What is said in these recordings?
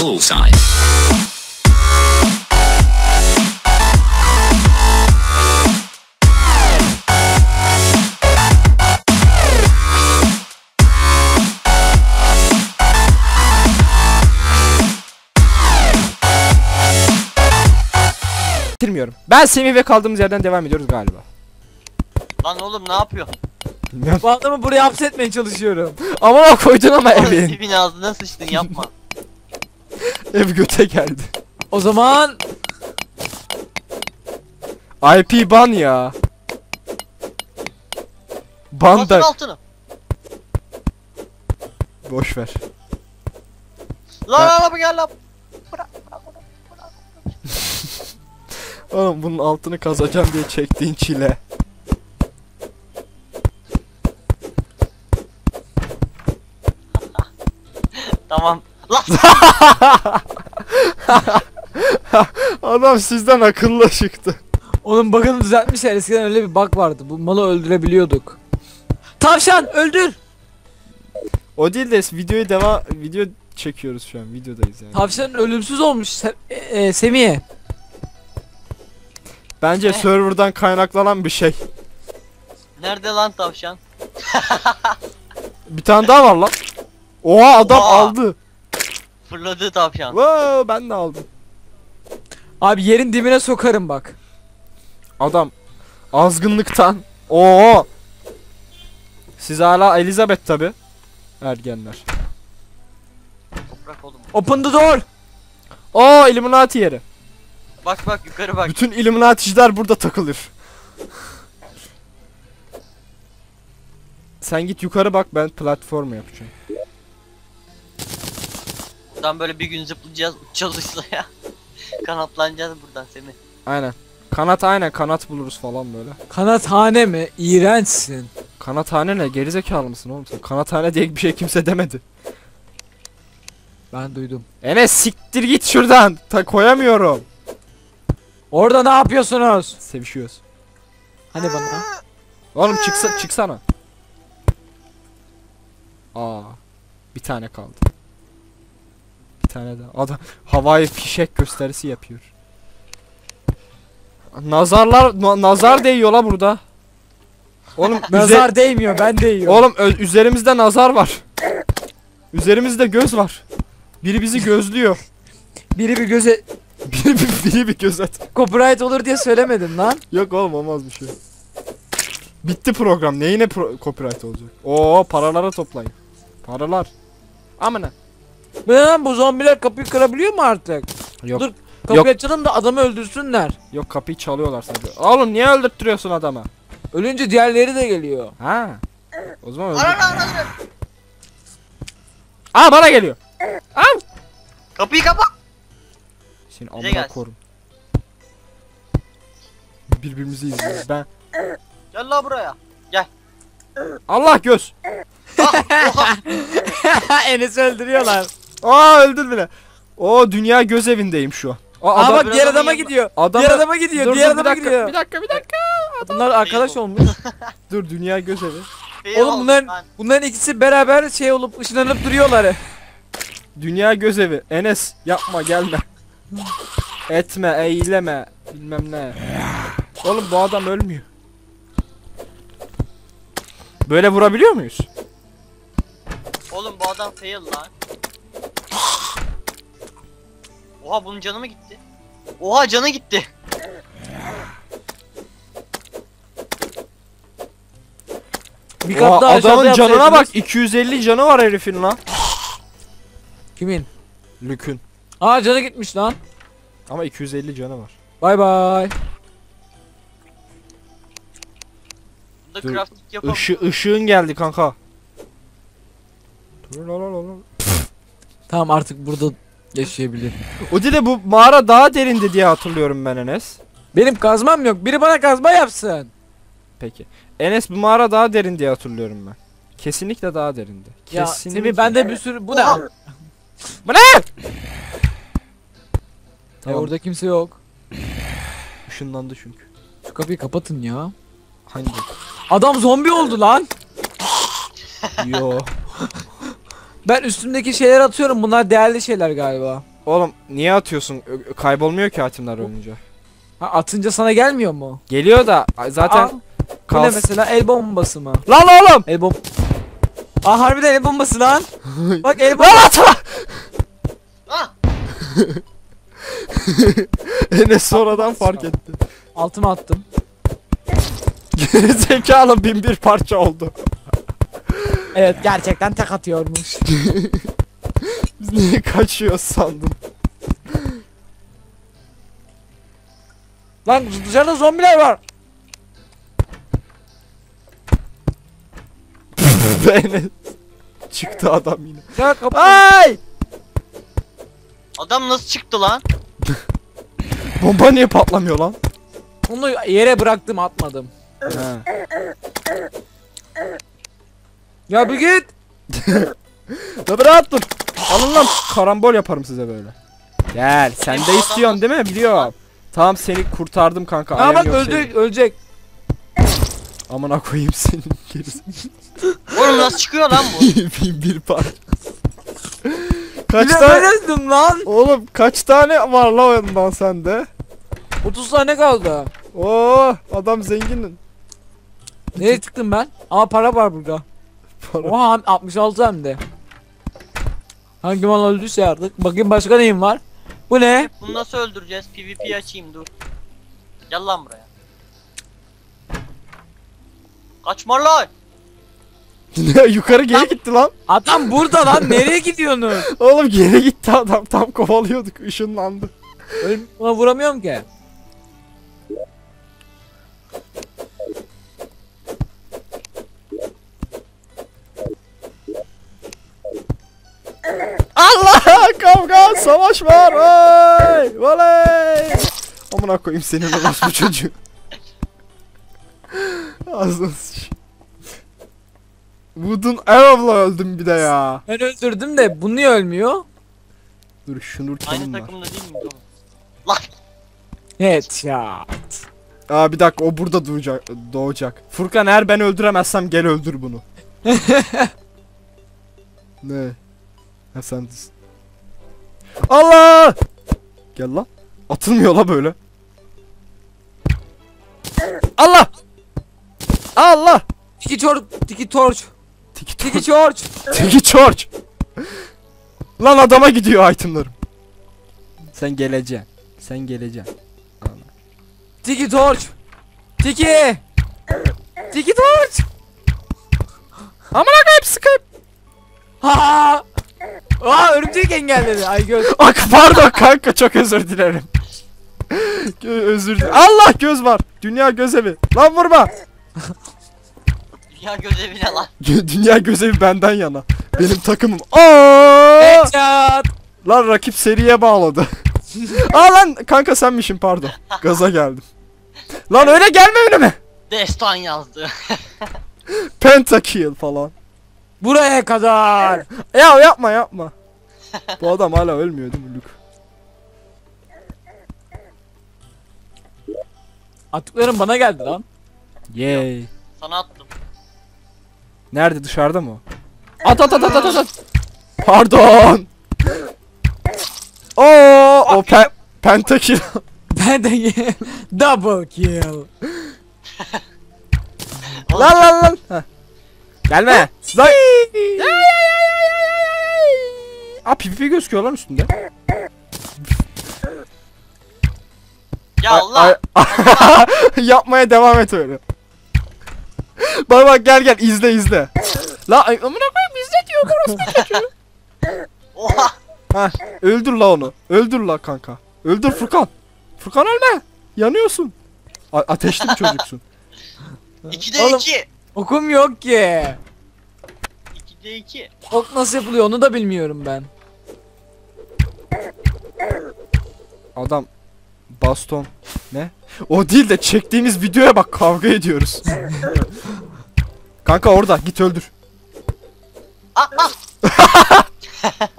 Bullseye. Bitirmiyorum. Ben Semih ve kaldığımız yerden devam ediyoruz galiba. Lan oğlum ne yapıyor? Bu adamı buraya hapsetmeye çalışıyorum. Ama o koydun ama evin. Evin ağzına sıçtın yapma. Ev göte geldi. O zaman IP ban ya. Ban Basın da altını. boş ver. Lan lan lan gel lan. Oğlum bunun altını kazacağım diye çektiğin çile. Tamam. Lan Adam sizden akıllı çıktı. onun bug'ını düzeltmişler. Eskiden öyle bir bug vardı. Bu malı öldürebiliyorduk. Tavşan öldür. O değil de videoyu devam video çekiyoruz şu an videodayız yani. Tavşan ölümsüz olmuş Se e, e, Semih. Bence serverdan kaynaklanan bir şey. nerede lan tavşan? Bir tane daha var lan. Oha adam Oha. aldı. Fırladı tavşan. Wow ben de aldım. Abi yerin dibine sokarım bak. Adam azgınlıktan. Oo. Siz hala Elizabeth tabi. Ergenler. Toprak oğlum. Open the door. Oo Illuminati yeri. Bak bak yukarı bak. Bütün Illuminati'ciler burada takılır. Sen git yukarı bak ben platform yapacağım. Buradan böyle bir gün zıplayacağız uçacağız işte ya. Kanatlanacağız buradan Semih. Aynen. Kanat aynen kanat buluruz falan böyle. Kanathane mi? İğrençsin. Kanathane ne? Gerizekalı mısın oğlum sen? Kanathane diye bir şey kimse demedi. Ben duydum. Enes siktir git şuradan. Ta koyamıyorum. Orada ne yapıyorsunuz? Sevişiyoruz. Hani bana? Oğlum çıksa çıksana. Aa. Bir tane kaldı. Tane daha. Adam havai fişek gösterisi yapıyor. Nazarlar na- nazar değiyor la burada. Oğlum Nazar değmiyor ben değiyorum. Oğlum üzerimizde nazar var. Üzerimizde göz var. Biri bizi gözlüyor. Biri bir göze Biri, bir- biri bir göz at. copyright olur diye söylemedim lan. Yok oğlum olmaz bir şey. Bitti program. Neyine pro- copyright olacak? Oo paraları toplayın. Paralar. Amına. Lan bu zombiler kapıyı kırabiliyor mu artık? Yok. Dur. Kapıyı açalım da adamı öldürsünler. Yok kapıyı çalıyorlar sadece. Oğlum niye öldürttürüyorsun adama? Ölünce diğerleri de geliyor. Ha. O zaman öldür. Ara ara ara. Aa bana geliyor. Kapıyı kapa. Seni amına gelsin. korum. Birbirimizi izliyoruz. Ben Gel la buraya. Allah göz. Enes'i öldürüyorlar. Aa öldür bile. O dünya göz evindeyim şu an. Aa, Aa adam, bak diğer adama gidiyor. Adamı- Diğer adama gidiyor. Dur, diğer dur, bir adama dakika, gidiyor. Bir dakika bir dakika. Bunlar arkadaş olmuş. Dur dünya göz evi. Oğlum bunların ben. bunların ikisi beraber şey olup ışınlanıp duruyorlar. Dünya göz evi. Enes yapma gelme. Etme eyleme bilmem ne. Oğlum bu adam ölmüyor. Böyle vurabiliyor muyuz? Oğlum bu adam fail lan. Oha bunun canı mı gitti? Oha canı gitti. Bir kat Oha, daha aşağıda adamın canına bak yapsaydınız. 250 canı var herifin lan. Kimin? Lükün. Aa canı gitmiş lan. Ama 250 canı var. Bay bay. Bunda Dur, crafting yapalım. Işı, ışığın geldi kanka. Dur, la, la, la, la. Tamam artık burada yaşayabilir. O de bu mağara daha derindi diye hatırlıyorum ben Enes. Benim kazmam yok. Biri bana kazma yapsın. Peki. Enes bu mağara daha derin diye hatırlıyorum ben. Kesinlikle daha derindi. Ya Kesinlikle. Semih bende bir sürü bu ne? Bu ne? E, Tamam. orada kimse yok. Işınlandı çünkü. Şu kapıyı kapatın ya. Hangi? Adam zombi oldu lan. Yo. Ben üstümdeki şeyler atıyorum. Bunlar değerli şeyler galiba. Oğlum niye atıyorsun? Ö- Kaybolmuyor ki itemler ölünce. Ha, atınca sana gelmiyor mu? Geliyor da zaten Aa, bu ne mesela el bombası mı? Lan oğlum! El bom... Aa harbiden el bombası lan. Bak el Lan bombası. atma! Ah! Enes sonradan fark etti. Altıma attım. Geri zekalı bin bir parça oldu. Evet gerçekten tek atıyormuş. Biz niye kaçıyoruz sandım. lan dışarıda zombiler var. Enes. Çıktı adam yine. Ya kapı. Ay! Adam nasıl çıktı lan? Bomba niye patlamıyor lan? Onu yere bıraktım atmadım. Ha. Ya bir git. Dur. Alın lan karambol yaparım size böyle. Gel sen de istiyorsun değil mi? Biliyorum. Tamam seni kurtardım kanka. Aa bak ölecek ölecek. Amına koyayım senin gerisi. Oğlum nasıl çıkıyor lan bu? Bin bir parça. kaç tane? böylesin lan. Oğlum kaç tane var la ondan sende? 30 tane kaldı. Oo adam zenginin. Nereye çıktım ben? Ama para var burada. Para. Oha 66 hem de. Hangi mal öldüyse artık. Bakayım başka neyim var? Bu ne? Bunu nasıl öldüreceğiz? PvP açayım dur. Gel lan buraya. Kaçma lan! Yukarı geri gitti lan. Adam burada lan. Nereye gidiyorsunuz? Oğlum geri gitti adam. Tam kovalıyorduk. ışınlandı. Öyle ona vuramıyorum ki. Allah kavga savaş var. Vay! Voley! Amına koyayım senin orospu çocuğu. Ağzına sıç. Wood'un Arrow'la öldüm bir de ya. Ben öldürdüm de bu niye ölmüyor? Dur şunur Aynı var? takımda değil mi? Oğlum? Lan! Evet ya. Aa bir dakika o burada doğacak. doğacak. Furkan eğer ben öldüremezsem gel öldür bunu. ne? Ha sen. Allah! Gel lan. Atılmıyor la böyle. Allah! Allah! Tiki torç, tiki torç, Tiki tiki torç. Tiki George. Lan adama gidiyor itemlarım. Sen geleceksin. Sen geleceksin. Tiki torç. Tiki. Tiki torç. Amına koyayım Skype. Ha. Aa örümcek engelledi. Ay göz. Ak pardon kanka çok özür dilerim. Özür dilerim. Allah göz var. Dünya gözevi. Lan vurma. Dünya gözevine lan. Gö- Dünya gözevi benden yana. Benim takımım. Aa! Headshot. Lan rakip seriye bağladı. Aa lan kanka senmişim pardon. Gaza geldim. Lan öyle gelme önüme. Destan yazdı. Pentakill falan. Buraya kadar. Ya yapma yapma. Bu adam hala ölmüyor değil mi Luke? Attıklarım bana geldi lan. Yay. Sana attım. Nerede dışarıda mı? At at at at at at. Pardon. Oo o pe pentakill. De double kill. lan lan lan. Heh. Gelme. Lan. Aa pipi gözüküyor lan üstünde. Ya Ay- Allah! ay- Yapmaya devam et öyle. bak bak gel gel izle izle. La ay, amına koyayım izle diyor orospu. Oha! Öldür la onu. Öldür la kanka. Öldür Furkan. Furkan ölme. Yanıyorsun. A- ateşli bir çocuksun. 2'de Oğlum. 2. Okum yok ki. 2'de 2. Ok nasıl yapılıyor onu da bilmiyorum ben. Adam baston ne? O değil de çektiğimiz videoya bak kavga ediyoruz. kanka orada git öldür. Ah ah!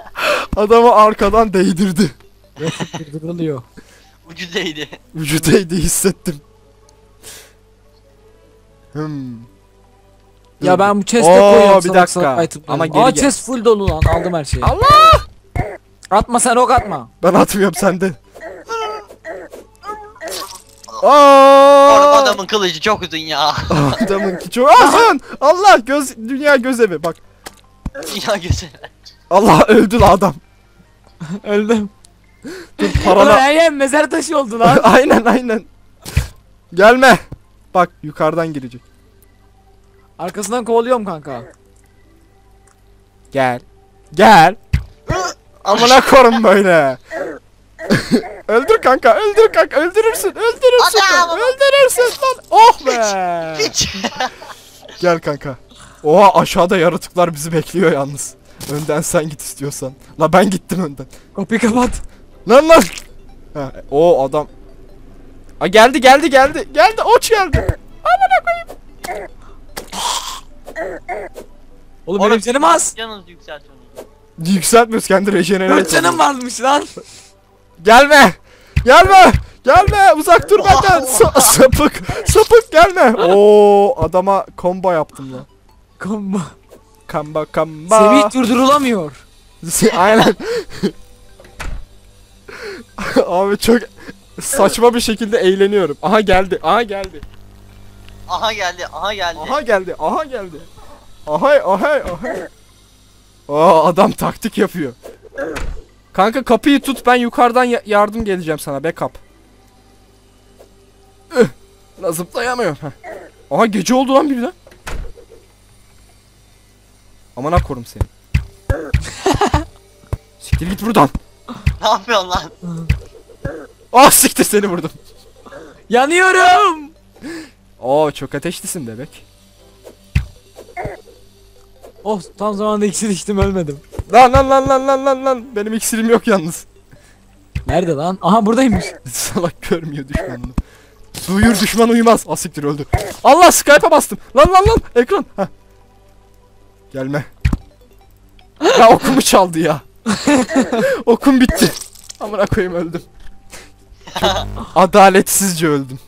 Adamı arkadan değdirdi. Durduruluyor. Ucu değdi. Vücudeydi hissettim. Hmm. Ya ben bu chest'e Oo, koyuyorum bir salak dakika. salak itemleri. Ama geri Aa gel. chest full dolu lan aldım her şeyi. Allah! Atma sen ok atma. Ben atmıyorum sende. Oğlum Aa! adamın kılıcı çok uzun ya. Adamınki çok azın. Allah göz dünya göz evi bak. ya güzel. Allah öldü la adam. Öldüm. Dur Ulan parala. her yer mezar taşı oldu lan. aynen aynen. Gelme. Bak yukarıdan girecek. Arkasından kovalıyorum kanka. Gel. Gel. Amına korum böyle. öldür kanka, öldür kanka, öldürürsün, öldürürsün, lan, öldürürsün lan. Oh be. Gel kanka. Oha aşağıda yaratıklar bizi bekliyor yalnız. Önden sen git istiyorsan. La ben gittim önden. Kapıyı kapat. Lan lan. Ha, o adam. A geldi geldi geldi. Geldi oç geldi. Amına koyayım. Oğlum benim canım az. Canınızı yükseltiyorsunuz. Yükseltmiyoruz kendi rejenere. Dört canım varmış lan. Gelme. Gelme. Gelme. Uzak dur benden. Sa- sapık. Sapık gelme. Oo adama combo yaptım lan. Komba. Kamba kamba. Semih durdurulamıyor. Aynen. Abi çok saçma bir şekilde eğleniyorum. Aha geldi. Aha geldi. Aha geldi, aha geldi. Aha geldi. Aha geldi. Aha aha aha. Aa adam taktik yapıyor. Kanka kapıyı tut ben yukarıdan ya- yardım geleceğim sana backup. Üh, zıplayamıyorum. Heh. Aha gece oldu lan birden. Aman korum seni. Siktir git buradan. Ne yapıyorsun lan? Ah siktir seni vurdum. Yanıyorum. Oo çok ateşlisin bebek. Oh tam zamanda iksir içtim ölmedim. Lan lan lan lan lan lan lan. Benim iksirim yok yalnız. Nerede lan? Aha buradaymış. Salak görmüyor düşmanını. Su uyur düşman uyumaz. Asiktir öldü. Allah Skype'a bastım. Lan lan lan ekran. Heh. Gelme. Ya okumu çaldı ya. Okum bitti. Amına koyayım öldüm. Çok adaletsizce öldüm.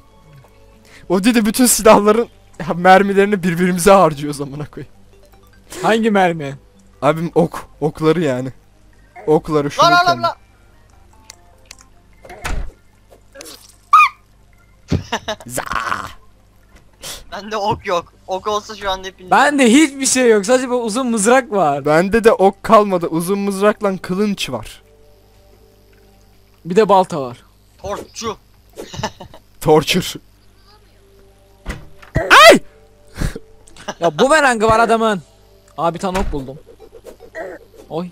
O dedi bütün silahların mermilerini birbirimize harcıyoruz amına koyayım. Hangi mermi? Abim ok. Okları yani. Okları şunu Lan lan lan. Za. Bende ok yok. Ok olsa şu anda hepiniz. Bende hiçbir şey yok. Sadece bu uzun mızrak var. Bende de ok kalmadı. Uzun mızrakla kılınç var. Bir de balta var. Torççu. Torture. Ya bu merangı var adamın. Abi tane ok buldum. Oy.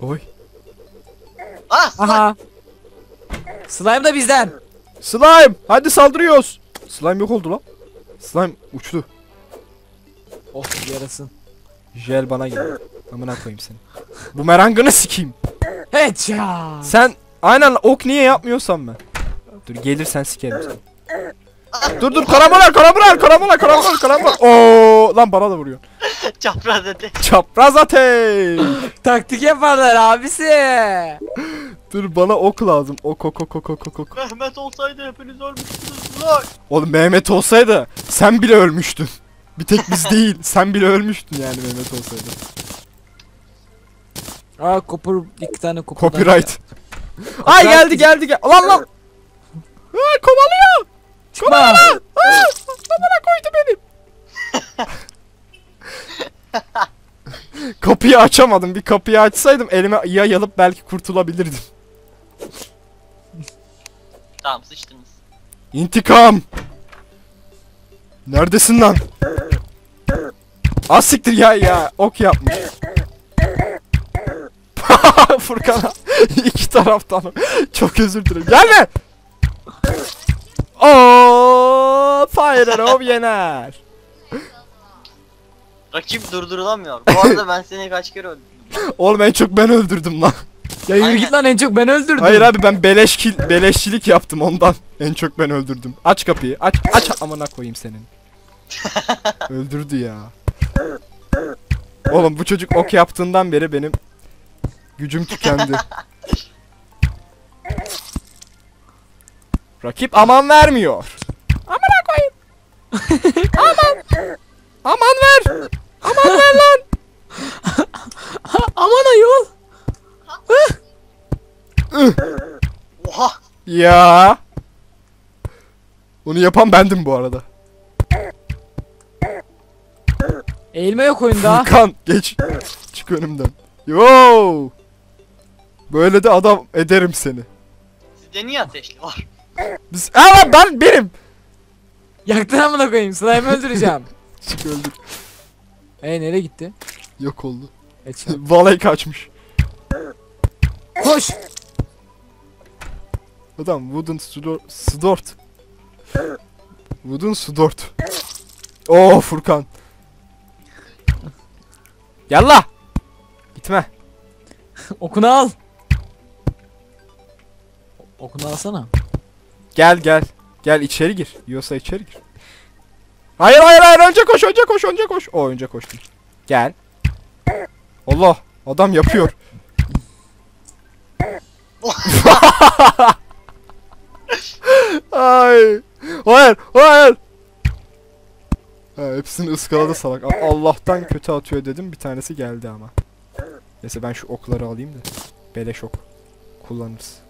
Oy. Ah! Aha. Slime da bizden. Slime! Hadi saldırıyoruz. Slime yok oldu lan. Slime uçtu. Oh yarasın. Jel bana gel. Amına koyayım seni. Bu merangını sikeyim. Headshot. Sen aynen ok niye yapmıyorsan ben. Dur gelirsen sikerim seni. Dur dur karambola karambola karambola karambola karambola. Oo lan bana da vuruyor. Çapraz dedi. Çapraz ateş. Taktik yaparlar abisi. Dur bana ok lazım. Ok ok ok ok ok ok. Mehmet olsaydı hepiniz ölmüştünüz lan. Oğlum Mehmet olsaydı sen bile ölmüştün. Bir tek biz değil. Sen bile ölmüştün yani Mehmet olsaydı. Aa kopur iki tane kopur. Copyright. Ay geldi geldi gel. Lan lan. Ay kovalıyor. Çıkma. Aa, amına koydu benim. kapıyı açamadım. Bir kapıyı açsaydım elime yay alıp belki kurtulabilirdim. Tamam sıçtınız. İntikam. Neredesin lan? Az siktir ya ya. Ok yapmış. Furkan'a iki taraftan. Çok özür dilerim. Gelme. Oo, Fire of yener. Rakip durdurulamıyor. Bu arada ben seni kaç kere öldürdüm. Oğlum en çok ben öldürdüm lan. Ya yürü Aynen. git lan en çok ben öldürdüm. Hayır abi ben beleş kill, beleşçilik yaptım ondan. En çok ben öldürdüm. Aç kapıyı. Aç aç amına koyayım senin. Öldürdü ya. Oğlum bu çocuk ok yaptığından beri benim gücüm tükendi. Rakip aman vermiyor. Aman. Aman ver. Aman ver lan. Aman ayol. Oha. Ya. Bunu yapan bendim bu arada. Eğilme yok oyunda. Furkan geç. Çık önümden. Yo. Böyle de adam ederim seni. Sizde niye ateşli var? Biz Aa ben benim. Yaktın amına koyayım. Slime öldüreceğim. Çık öldür. E nereye gitti? Yok oldu. Headshot. Valay kaçmış. Koş. Adam wooden sword. sword. Wooden sword. Oo Furkan. Yallah. Gitme. Okunu al. Okunu alsana. Gel gel. Gel içeri gir. Yiyorsa içeri gir. Hayır hayır hayır önce koş önce koş önce koş. O önce koştum. Gel. Allah adam yapıyor. Ay. Hayır hayır. Ha, hepsini ıskaladı salak. Allah'tan kötü atıyor dedim bir tanesi geldi ama. Neyse ben şu okları alayım da. Beleş ok. Kullanırız.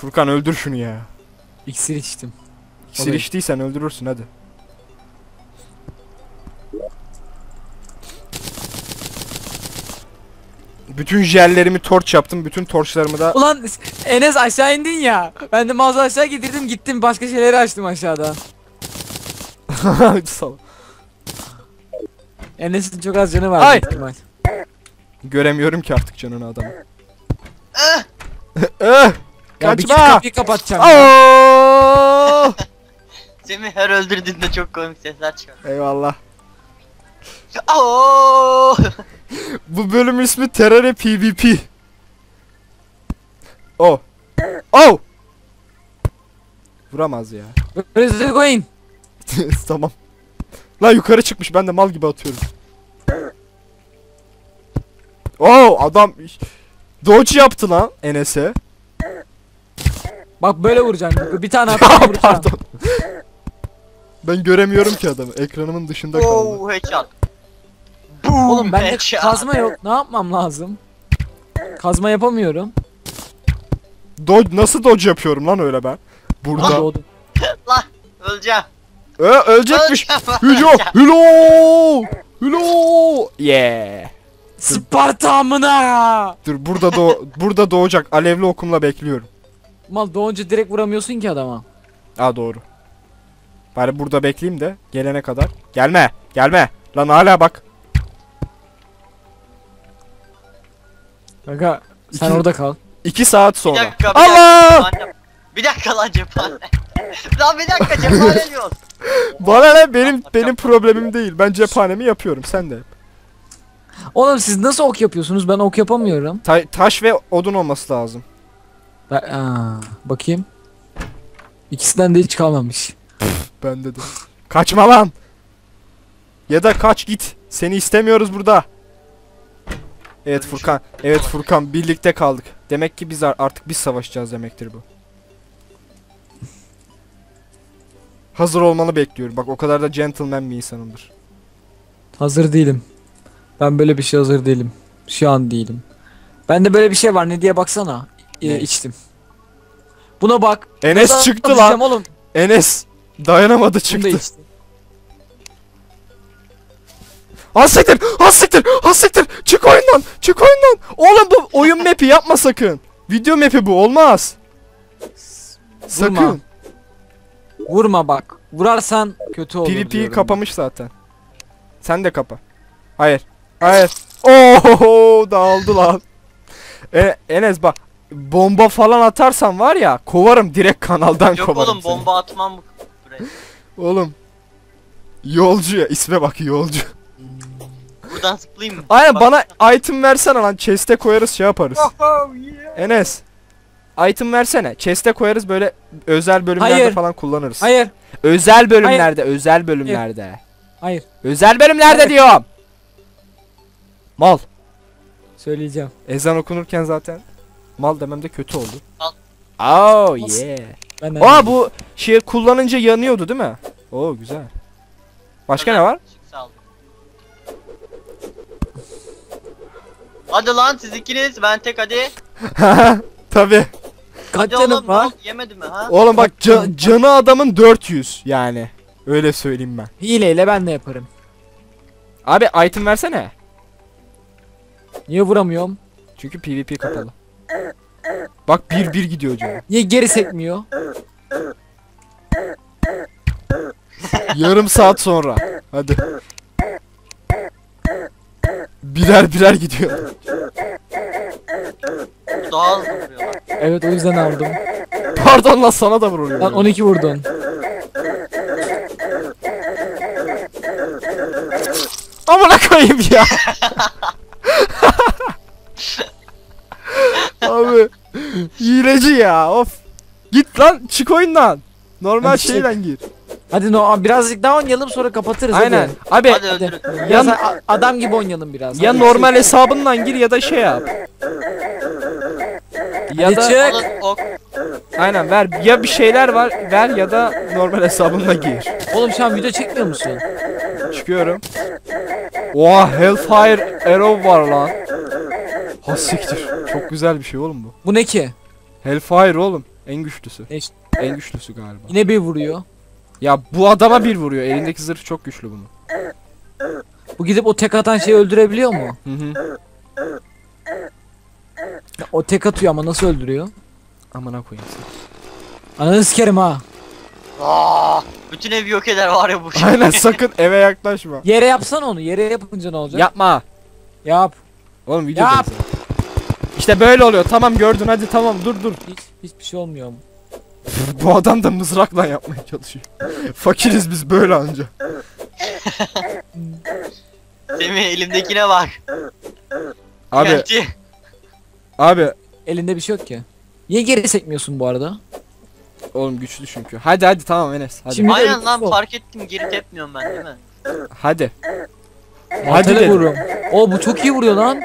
Furkan öldür şunu ya. İksir içtim. İksir Olayım. içtiysen öldürürsün hadi. Bütün jellerimi torç yaptım. Bütün torçlarımı da Ulan Enes aşağı indin ya. Ben de mağaza aşağı getirdim gittim başka şeyleri açtım aşağıda. Sal. Enes'in çok az canı var. Ay! Göremiyorum ki artık canını adamı. Eh! Ya bir Kaçma! kapıyı kapatacağım. Aa! Semih her öldürdüğünde çok komik sesler çıkıyor. Eyvallah. Bu bölüm ismi Terraria PvP. Oh. Oh! Vuramaz ya. Where's the coin? tamam. Lan yukarı çıkmış ben de mal gibi atıyorum. Oo adam dodge yaptı lan Enes'e. Bak böyle vuracaksın. Bir tane atayım vuracaksın. Pardon. ben göremiyorum ki adamı. Ekranımın dışında kaldı. Oo headshot. Boom Oğlum bende headshot. kazma yok. Ne yapmam lazım? Kazma yapamıyorum. Dodge nasıl dodge yapıyorum lan öyle ben? Lan Burada. doğdum. Lan öleceğim. Ee, ölecekmiş. Hülo. Hülo. Hülo. Yeah. Sparta amına! Dur burada doğ burada doğacak. Alevli okumla bekliyorum. Mal doğunca direkt vuramıyorsun ki adama. Aa doğru. Bari burada bekleyeyim de gelene kadar. Gelme. Gelme. Lan hala bak. Kanka sen İki- orada kal. 2 saat Bir sonra. dakika bir Allah! dakika. cephane. Bir dakika lan cephane. lan bir dakika cephane diyoruz. Bana ne benim benim problemim değil. Ben cephanemi yapıyorum. Sen de. yap. Oğlum siz nasıl ok yapıyorsunuz? Ben ok yapamıyorum. Ta- taş ve odun olması lazım. Ben, aa, bakayım. İkisinden de hiç kalmamış. Bende de. Kaçma lan. Ya da kaç git. Seni istemiyoruz burada. Evet Furkan. Evet Furkan birlikte kaldık. Demek ki biz ar- artık biz savaşacağız demektir bu. Hazır olmanı bekliyorum. Bak o kadar da gentleman bir insanımdır. Hazır değilim. Ben böyle bir şey hazır değilim. Şu an değilim. Bende böyle bir şey var ne diye baksana. Ne? içtim. Buna bak. Enes Nasıl çıktı lan. Oğlum. Enes dayanamadı Bunu da çıktı. içtim. Hassiktir! Hassiktir! Hassiktir! Çık oyundan! Çık oyundan! Oğlum bu oyun map'i yapma sakın. Video map'i bu olmaz. Sakın. Vurma. Vurma bak. Vurarsan kötü olur PvP'yi kapamış zaten. Sen de kapa. Hayır. Hayır. Oo dağıldı lan. E, Enes bak bomba falan atarsan var ya kovarım direkt kanaldan Yok kovarım oğlum seni. bomba atmam bu buraya. Oğlum. Yolcu ya isme bak yolcu. Buradan zıplayayım mı? Aynen Bak- bana item versene lan chest'e koyarız şey yaparız. Oh, yeah. Enes. Item versene. Chest'e koyarız böyle özel bölümlerde Hayır. falan kullanırız. Hayır. Özel bölümlerde, özel bölümlerde. Hayır. Özel bölümlerde Hayır. diyorum. Mal. Söyleyeceğim. Ezan okunurken zaten mal demem de kötü oldu. Al. Oh Nasıl? yeah. Ben de Aa bu şey kullanınca yanıyordu değil mi? Oo güzel. Başka ne var? Saldım. Hadi lan siz ikiniz ben tek hadi. Tabi. Kaç Hadi canım var? yemedi mi ha? Oğlum bak ca- canı adamın 400 yani. Öyle söyleyeyim ben. Hileyle ben de yaparım. Abi item versene. Niye vuramıyorum? Çünkü PvP kapalı. Bak 1 1 gidiyor canım. Niye geri sekmiyor? Yarım saat sonra. Hadi. Birer birer gidiyor. Daha hızlı. Evet o yüzden aldım. Pardon lan sana da vuruyor. Lan 12 vurdun. Amına koyayım ya. Abi hileci ya of. Git lan çık oyundan. Normal Hadi çık. şeyle gir. Hadi no birazcık daha oynayalım sonra kapatırız Aynen. hadi. Abi Hadi Hadi. öldürün. Biraz Yan- a- adam gibi oynayalım biraz. ya Hadi normal hesabından gir ya da şey yap. Ya Hadi da çık. Alın ok. aynen ver ya bir şeyler var ver ya da normal hesabınla gir. Oğlum şu an video çekmiyor musun? Çıkıyorum. Oha Hellfire Arrow var lan. Ha siktir. Çok güzel bir şey oğlum bu. Bu ne ki? Hellfire oğlum. En güçlüsü. Ne işte? En güçlüsü galiba. Yine bir vuruyor. Ya bu adama bir vuruyor. Elindeki zırh çok güçlü bunun. Bu gidip o tek atan şeyi öldürebiliyor mu? Hı hı. Ya, O tek atıyor ama nasıl öldürüyor? Amına koyayım seni. Ananı sikerim ha. Aa, bütün evi yok eder var ya bu şey. Aynen sakın eve yaklaşma. Yere yapsana onu. Yere yapınca ne olacak? Yapma. Yap. Oğlum video Yap. İşte böyle oluyor. Tamam gördün hadi tamam dur dur. Hiç hiçbir şey olmuyor. bu adam da mızrakla yapmaya çalışıyor. Fakiriz biz böyle anca. Semih elimdekine bak. Abi Gerçi abi Elinde bir şey yok ki. Niye geri sekmiyorsun bu arada? oğlum güçlü çünkü. Hadi hadi tamam Enes. Hadi. Şimdi- Aynen lan o. fark ettim geri tepmiyorum ben değil mi? Hadi. Hadi vururum. O bu çok iyi vuruyor lan.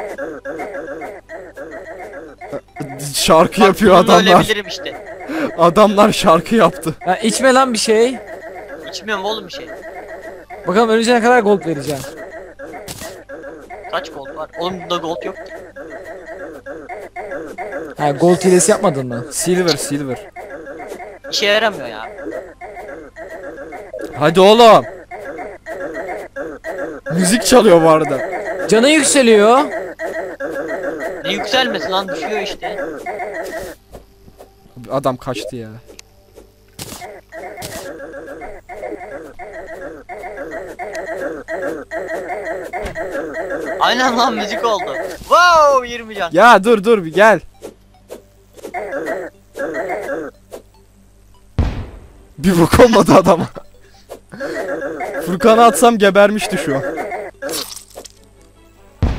Şarkı Bak, yapıyor adamlar. Ölebilirim işte. Adamlar şarkı yaptı. Ya içme lan bir şey. İçmiyorum oğlum bir şey. Bakalım önce ne kadar gold vereceğim. Kaç gold var? Oğlum bunda gold yok. Ha gold hilesi yapmadın mı? Silver silver. İşe yaramıyor ya. Hadi oğlum. Müzik çalıyor bu arada. Canı yükseliyor. Ne yükselmesi lan düşüyor işte. Adam kaçtı ya. Aynen lan müzik oldu. Wow 20 can. Ya dur dur bir gel. Bir vurk olmadı adama. Furkan'a atsam gebermişti şu an.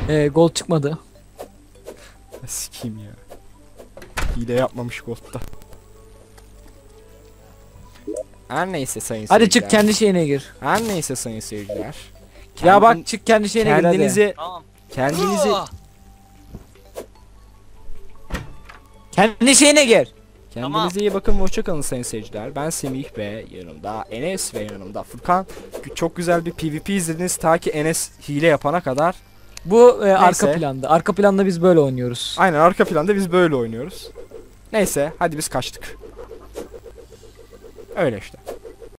Ee, gold çıkmadı. Sikiyim ya. Hile yapmamış Gold'da. Her neyse sayın Hadi seyirciler. çık kendi şeyine gir. Her neyse sayın seyirciler. Ya Kendin- bak çık kendi şeyine gir hadi. kendinizi Tamam. kendinizi Kendi şeyine gir. kendinize Tamam. iyi bakın ve hoşçakalın sayın seyirciler. Ben Semih ve yanımda Enes ve yanımda Furkan. Gü- Çok güzel bir PvP izlediniz ta ki Enes hile yapana kadar. Bu e, arka planda. Arka planda biz böyle oynuyoruz. Aynen arka planda biz böyle oynuyoruz. Neyse hadi biz kaçtık. Öyle işte.